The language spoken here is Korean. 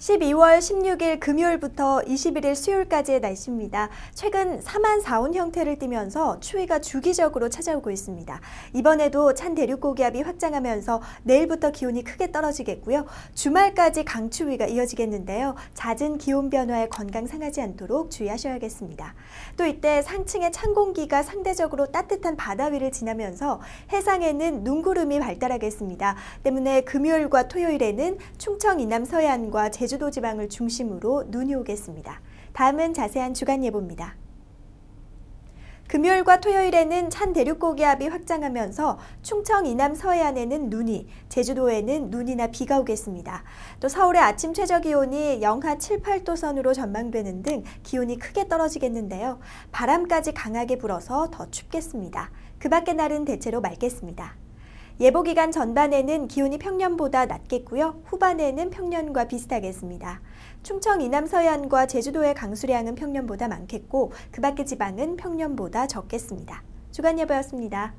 12월 16일 금요일부터 21일 수요일까지의 날씨입니다. 최근 3만 4온 형태를 띠면서 추위가 주기적으로 찾아오고 있습니다. 이번에도 찬 대륙 고기압이 확장하면서 내일부터 기온이 크게 떨어지겠고요. 주말까지 강추위가 이어지겠는데요. 잦은 기온 변화에 건강 상하지 않도록 주의하셔야겠습니다. 또 이때 상층의 찬 공기가 상대적으로 따뜻한 바다 위를 지나면서 해상에는 눈구름이 발달하겠습니다. 때문에 금요일과 토요일에는 충청 이남 서해안과 제주 제주도 지방을 중심으로 눈이 오겠습니다. 다음은 자세한 주간 예보입니다. 금요일과 토요일에는 찬 대륙 고기압이 확장하면서 충청 이남 서해안에는 눈이, 제주도에는 눈이나 비가 오겠습니다. 또 서울의 아침 최저 기온이 영하 7, 8도 선으로 전망되는 등 기온이 크게 떨어지겠는데요. 바람까지 강하게 불어서 더 춥겠습니다. 그 밖의 날은 대체로 맑겠습니다. 예보 기간 전반에는 기온이 평년보다 낮겠고요. 후반에는 평년과 비슷하겠습니다. 충청 이남 서해안과 제주도의 강수량은 평년보다 많겠고 그 밖의 지방은 평년보다 적겠습니다. 주간 예보였습니다.